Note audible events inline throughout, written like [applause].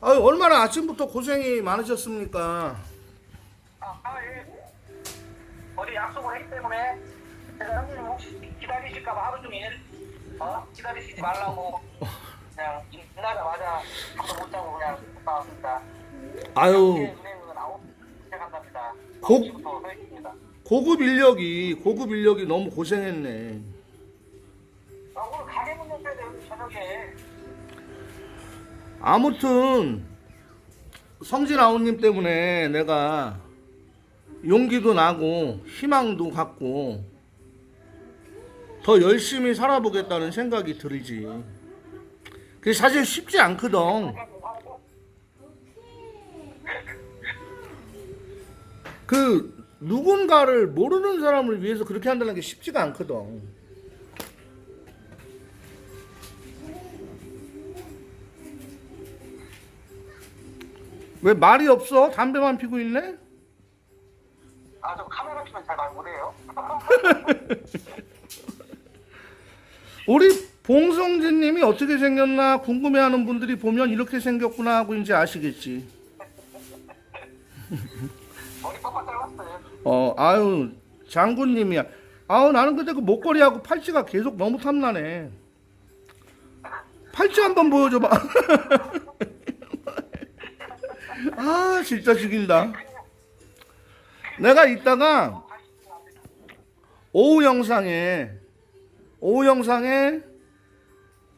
아유, 얼마나 아침부터 고생이 많으셨습니까? 아, 아, 예. 어제 약속을 했기 때문에 제가 형님 혹시 기다리실까봐 하루 종일 어? 기다리시지 말라고 그냥 일나자마자 밥도 못 자고 그냥. 아유, 은행은 아홉 시작한답니다. 고- 9시부터 서 있습니다. 고급 인력이, 고급 인력이 너무 고생했네. 아, 오늘 가게 문 열어야 돼요, 저녁에. 아무튼, 성진 아우님 때문에 내가 용기도 나고, 희망도 갖고, 더 열심히 살아보겠다는 생각이 들지. 그게 사실 쉽지 않거든. 그 누군가를 모르는 사람을 위해서 그렇게 한다는 게 쉽지가 않거든. 왜 말이 없어? 담배만 피고 있네? 아, 저 카메라 키면 잘 말 못해요. [laughs] 우리 봉성진 님이 어떻게 생겼나 궁금해하는 분들이 보면 이렇게 생겼구나 하고 이제 아시겠지. [laughs] 머리 빡빡 잘랐어요. 어, 아유, 장군님이야. 아우, 나는 근데 그 목걸이하고 팔찌가 계속 너무 탐나네. 팔찌 한번 보여줘봐. [laughs] 아, 진짜 죽인다. 내가 이따가 오후 영상에, 오후 영상에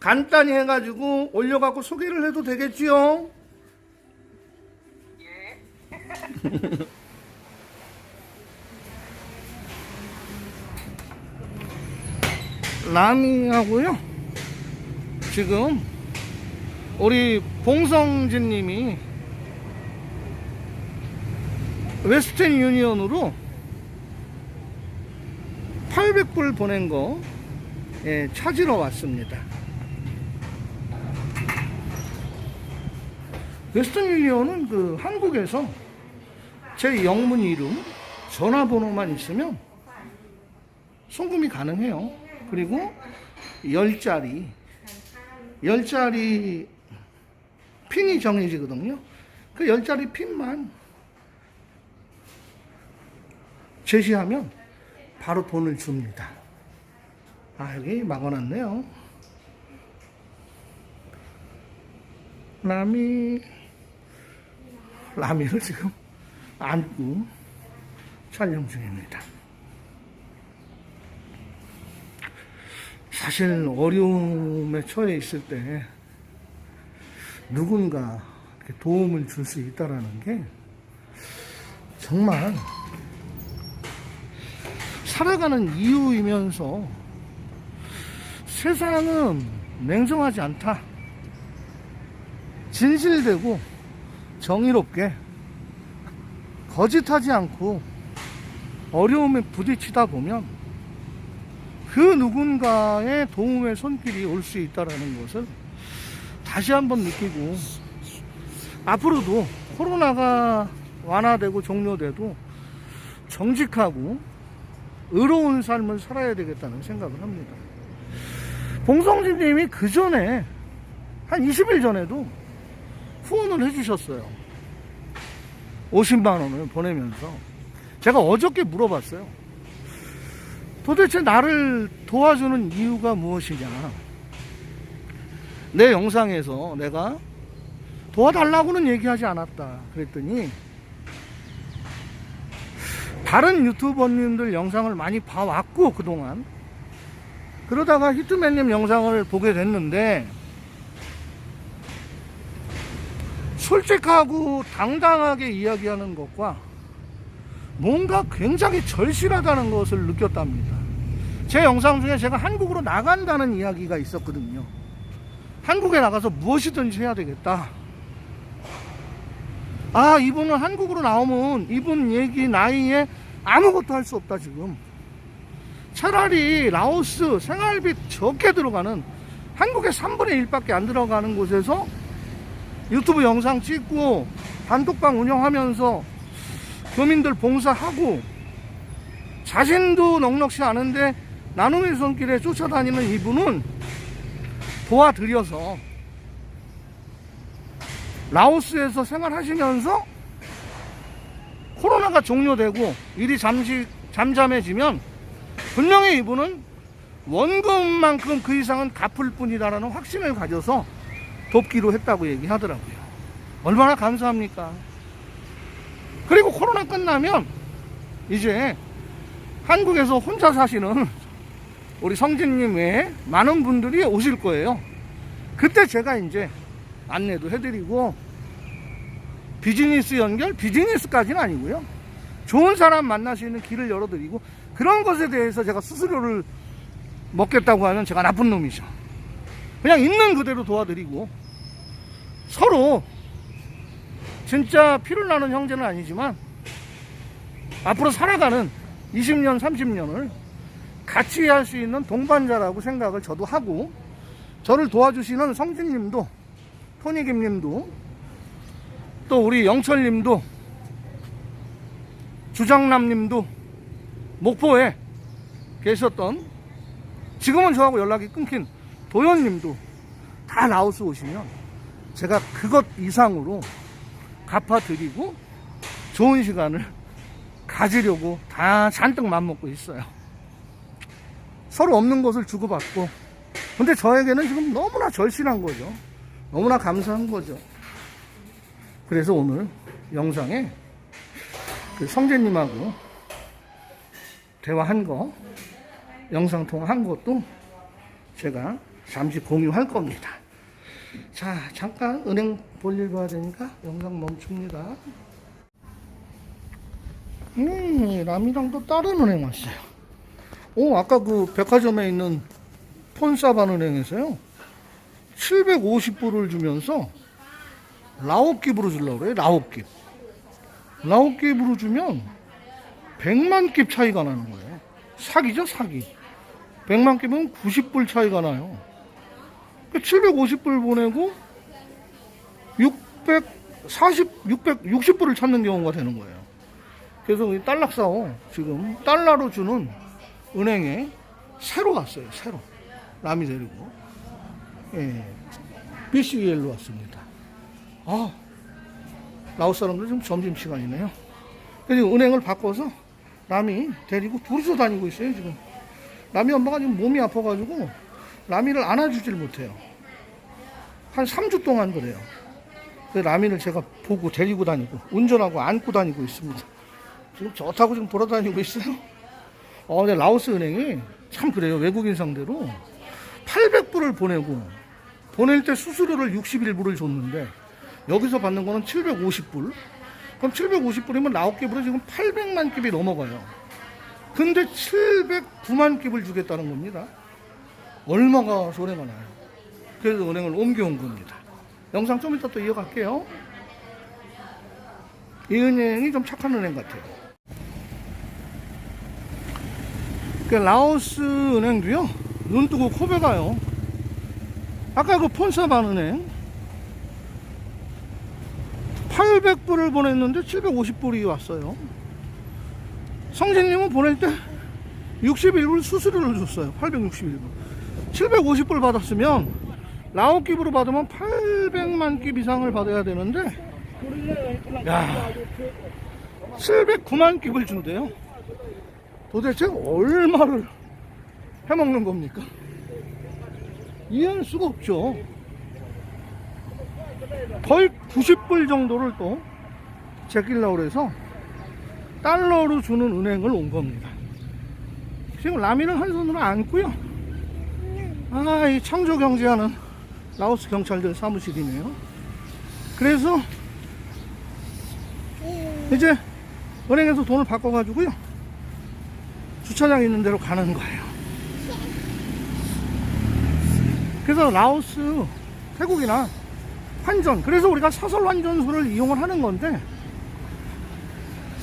간단히 해가지고 올려갖고 소개를 해도 되겠지요? 예. 라미하고요. 지금 우리 봉성진 님이 웨스턴 유니언으로 800불 보낸 거 예, 찾으러 왔습니다. 웨스턴 유니언은 그 한국에서 제 영문 이름, 전화번호만 있으면 송금이 가능해요. 그리고 열자리열자리 핀이 정해지거든요. 그 열자리 핀만 제시하면 바로 돈을 줍니다. 아, 여기 막아놨네요. 라미, 라미를 지금 안고 촬영 중입니다. 사실 어려움에 처해 있을 때 누군가 도움을 줄 수 있다라는 게 정말 살아가는 이유이면서 세상은 냉정하지 않다. 진실되고 정의롭게 거짓하지 않고 어려움에 부딪히다 보면 그 누군가의 도움의 손길이 올 수 있다라는 것을 다시 한번 느끼고 앞으로도 코로나가 완화되고 종료돼도 정직하고 의로운 삶을 살아야 되겠다는 생각을 합니다. 봉성진 님이 그 전에 한 20일 전에도 후원을 해주셨어요. 50만 원을 보내면서 제가 어저께 물어봤어요. 도대체 나를 도와주는 이유가 무엇이냐? 내 영상에서 내가 도와달라고는 얘기하지 않았다. 그랬더니 다른 유튜버님들 영상을 많이 봐왔고 그동안 그러다가 히트맨님 영상을 보게 됐는데 솔직하고 당당하게 이야기하는 것과 뭔가 굉장히 절실하다는 것을 느꼈답니다. 제 영상 중에 제가 한국으로 나간다는 이야기가 있었거든요. 한국에 나가서 무엇이든지 해야 되겠다. 아, 이분은 한국으로 나오면 이분 얘기 나이에 아무것도 할 수 없다, 지금. 차라리 라오스 생활비 적게 들어가는 한국의 3분의 1밖에 안 들어가는 곳에서 유튜브 영상 찍고 단톡방 운영하면서 교민들 봉사하고 자신도 넉넉시 않은데 나눔의 손길에 쫓아다니는 이분은 도와드려서 라오스에서 생활하시면서 코로나가 종료되고 일이 잠시 잠잠해지면 분명히 이분은 원금만큼 그 이상은 갚을 뿐이다라는 확신을 가져서 돕기로 했다고 얘기하더라고요. 얼마나 감사합니까? 그리고 코로나 끝나면 이제 한국에서 혼자 사시는 우리 성진님 외에 많은 분들이 오실 거예요. 그때 제가 이제 안내도 해드리고 비즈니스 연결, 비즈니스까지는 아니고요. 좋은 사람 만날 수 있는 길을 열어드리고 그런 것에 대해서 제가 수수료를 먹겠다고 하면 제가 나쁜 놈이죠. 그냥 있는 그대로 도와드리고 서로 진짜 피를 나는 형제는 아니지만 앞으로 살아가는 20년, 30년을 같이 할 수 있는 동반자라고 생각을 저도 하고 저를 도와주시는 성진님도 토니김님도 또 우리 영철님도 주장남님도 목포에 계셨던 지금은 저하고 연락이 끊긴 도현님도 다 라오스 오시면 제가 그것 이상으로 갚아드리고 좋은 시간을 [laughs] 가지려고 다 잔뜩 맘먹고 있어요. 서로 없는 것을 주고받고 근데 저에게는 지금 너무나 절실한 거죠. 너무나 감사한 거죠. 그래서 오늘 영상에 그 성재님하고 대화한 거, 영상 통화한 것도 제가 잠시 공유할 겁니다. 자, 잠깐 은행 볼일 봐야 되니까 영상 멈춥니다. 음, 남이랑도 다른 은행 왔어요. 오, 아까 그 백화점에 있는 폰사반 은행에서요. 750불을 주면서 라오깁으로 주려고 그래요. 라오깁. 라오깁으로 주면 100만 깁 차이가 나는 거예요. 사기죠, 사기. 100만 깁은 90불 차이가 나요. 750불 보내고 640, 660불을 찾는 경우가 되는 거예요. 그래서 이 달락사오 지금 달러로 주는 은행에 새로 왔어요. 새로 남이 데리고 예, BCEL로 왔습니다. 아 라오스 사람들 지금 점심 시간이네요. 그래서 은행을 바꿔서 남이 데리고 둘이서 다니고 있어요 지금. 남이 엄마가 지금 몸이 아파가지고 라미를 안아주질 못해요. 한 3주 동안 그래요. 그 라미를 제가 보고 데리고 다니고 운전하고 안고 다니고 있습니다. 지금 좋다고 지금 돌아다니고 있어요. 어, 근데 라오스 은행이 참 그래요. 외국인 상대로 800불을 보내고 보낼 때 수수료를 61불을 줬는데 여기서 받는 거는 750불. 그럼 750불이면 라오깁으로 지금 800만 깁이 넘어가요. 근데 709만 깁을 주겠다는 겁니다. 얼마가 손해가 나요. 그래서 은행을 옮겨온 겁니다. 영상 좀 이따 또 이어갈게요. 이 은행이 좀 착한 은행 같아요. 그 라오스 은행도요, 눈 뜨고 코 베 가요. 아까 그 폰사반 은행, 800불을 보냈는데 750불이 왔어요. 성진님은 보낼 때 61불 수수료를 줬어요. 861불. 750불 받았으면 라오 깁으로 받으면 800만 깁 이상을 받아야 되는데 야 709만 깁을 준대요. 도대체 얼마를 해먹는 겁니까? 이해할 수가 없죠. 거의 90불 정도를 또 제끼려고 그래서 달러로 주는 은행을 온 겁니다. 지금 라미는 한 손으로 안고요. 아, 이 창조 경제하는 라오스 경찰들 사무실이네요. 그래서 이제 은행에서 돈을 바꿔가지고요. 주차장 있는 데로 가는 거예요. 그래서 라오스, 태국이나 환전, 그래서 우리가 사설 환전소를 이용을 하는 건데,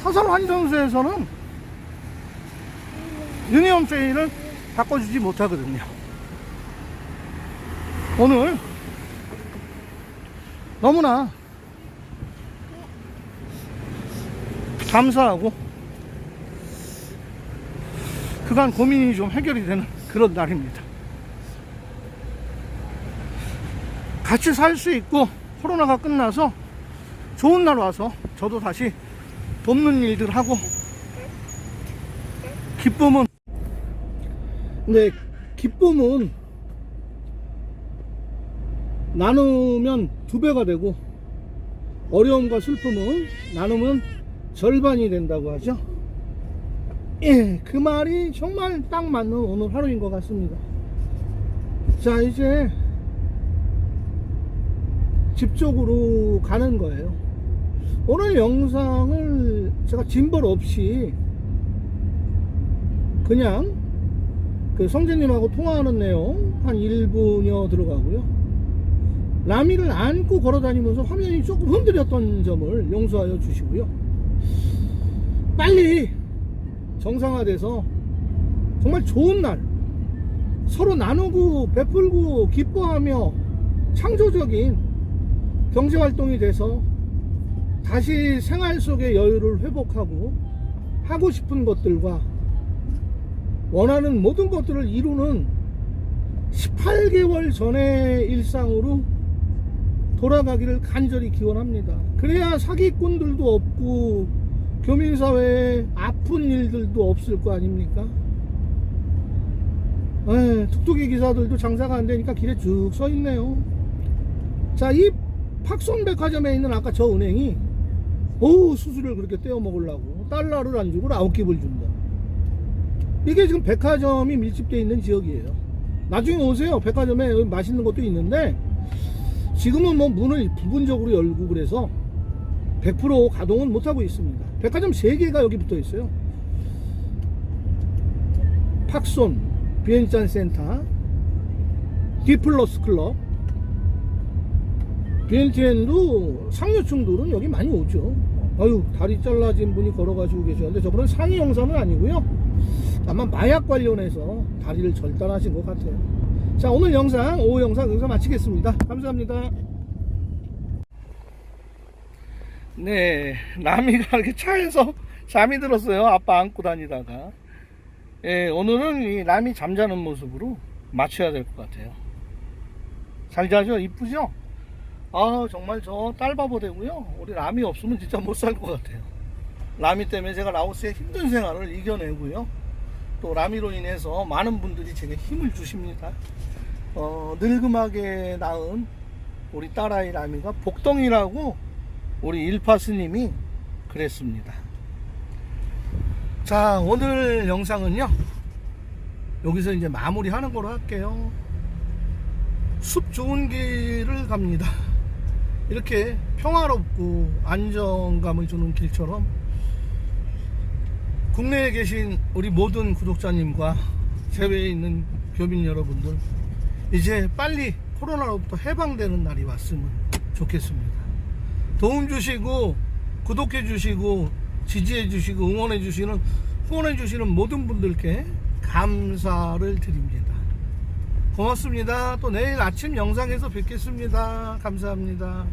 사설 환전소에서는 유니온 페이를 바꿔주지 못하거든요. 오늘 너무나 감사하고 그간 고민이 좀 해결이 되는 그런 날입니다. 같이 살 수 있고 코로나가 끝나서 좋은 날 와서 저도 다시 돕는 일들 하고 기쁨은 네 기쁨은 나누면 두 배가 되고 어려움과 슬픔은 나누면 절반이 된다고 하죠. 예, 그 말이 정말 딱 맞는 오늘 하루인 것 같습니다. 자, 이제 집 쪽으로 가는 거예요. 오늘 영상을 제가 짐벌 없이 그냥 그 성재님하고 통화하는 내용 한 1분여 들어가고요. 라미를 안고 걸어 다니면서 화면이 조금 흔들렸던 점을 용서하여 주시고요. 빨리 정상화돼서 정말 좋은 날 서로 나누고 베풀고 기뻐하며 창조적인 경제 활동이 돼서 다시 생활 속의 여유를 회복하고 하고 싶은 것들과 원하는 모든 것들을 이루는 18개월 전의 일상으로 돌아가기를 간절히 기원합니다. 그래야 사기꾼들도 없고 교민사회에 아픈 일들도 없을 거 아닙니까? 에, 툭툭이 기사들도 장사가 안 되니까 길에 쭉 서 있네요. 자, 이 팍손백화점에 있는 아까 저 은행이 오 수수료를 그렇게 떼어 먹으려고 달러를 안 주고 아웃깁을 준다. 이게 지금 백화점이 밀집되어 있는 지역이에요. 나중에 오세요. 백화점에 맛있는 것도 있는데 지금은 뭐 문을 부분적으로 열고 그래서 100% 가동은 못하고 있습니다. 백화점 3개가 여기 붙어 있어요. 팍손, 비엔짠 센터, 디플러스 클럽, 비엔티엔도 상류층들은 여기 많이 오죠. 아유, 다리 잘라진 분이 걸어가지고 계셨는데 저분은 상위 영상은 아니고요. 아마 마약 관련해서 다리를 절단하신 것 같아요. 자, 오늘 영상, 오후 영상 여기서 마치겠습니다. 감사합니다. 네, 라미가 이렇게 차에서 [laughs] 잠이 들었어요. 아빠 안고 다니다가. 예, 오늘은 이 라미 잠자는 모습으로 맞춰야 될 것 같아요. 잘 자죠? 이쁘죠? 아, 정말 저 딸바보 되고요. 우리 라미 없으면 진짜 못 살 것 같아요. 라미 때문에 제가 라오스의 힘든 생활을 이겨내고요. 또 라미로 인해서 많은 분들이 제게 힘을 주십니다. 어, 늙음하게 낳은 우리 딸아이 라미가 복덩이라고 우리 일파 스님이 그랬습니다. 자, 오늘 영상은요. 여기서 이제 마무리 하는 걸로 할게요. 숲 좋은 길을 갑니다. 이렇게 평화롭고 안정감을 주는 길처럼 국내에 계신 우리 모든 구독자님과 해외에 있는 교민 여러분들 이제 빨리 코로나로부터 해방되는 날이 왔으면 좋겠습니다. 도움 주시고 구독해 주시고 지지해 주시고 응원해 주시는 후원해 주시는 모든 분들께 감사를 드립니다. 고맙습니다. 또 내일 아침 영상에서 뵙겠습니다. 감사합니다.